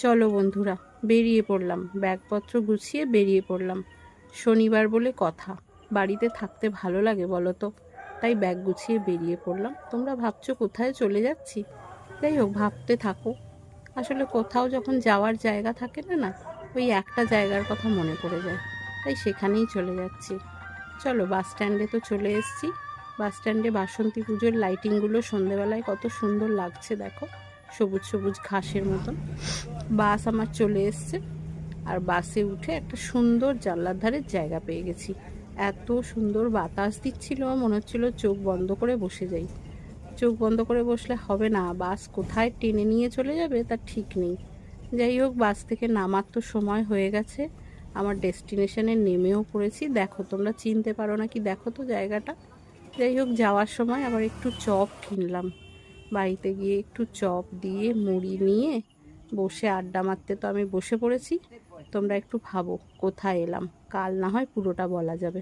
চলো বন্ধুরা, বেরিয়ে পড়লাম। ব্যাগপত্র গুছিয়ে বেরিয়ে পড়লাম। শনিবার বলে কথা। বাড়িতে থাকতে ভালো লাগে বলো তো। তাই ব্যাগ গুছিয়ে বেরিয়ে পড়লাম। তোমরা ভাবছ কোথায় চলে যাচ্ছি? যাই হোক, ভাবতে থাকো। আসলে কোথাও যখন যাওয়ার জায়গা থাকে না না, ওই একটা জায়গার কথা মনে পড়ে যায়। তাই সেখানেই চলে যাচ্ছি। চলো, বাস স্ট্যান্ডে তো চলে এসেছি। বাস স্ট্যান্ডে বাসন্তী পুজোর লাইটিংগুলো সন্ধেবেলায় কত সুন্দর লাগছে, দেখো। সবুজ সবুজ ঘাসের মতন। বাস আমার চলে এসছে। আর বাসে উঠে একটা সুন্দর জানলার ধারের জায়গা পেয়ে গেছি। এত সুন্দর বাতাস দিচ্ছিল, মনে হচ্ছিল চোখ বন্ধ করে বসে যাই। চোখ বন্ধ করে বসলে হবে না, বাস কোথায় টেনে নিয়ে চলে যাবে তার ঠিক নেই। যাই হোক, বাস থেকে নামার তো সময় হয়ে গেছে। আমার ডেস্টিনেশনে নেমেও পড়েছি। দেখো, তোমরা চিনতে পারো না কি দেখো তো জায়গাটা। যাই হোক, যাওয়ার সময় আবার একটু চপ কিনলাম। বাড়িতে গিয়ে একটু চপ দিয়ে, মুড়ি নিয়ে বসে আড্ডা মারতে তো আমি বসে পড়েছি। তোমরা একটু ভাবো কোথায় এলাম। কাল না হয় পুরোটা বলা যাবে।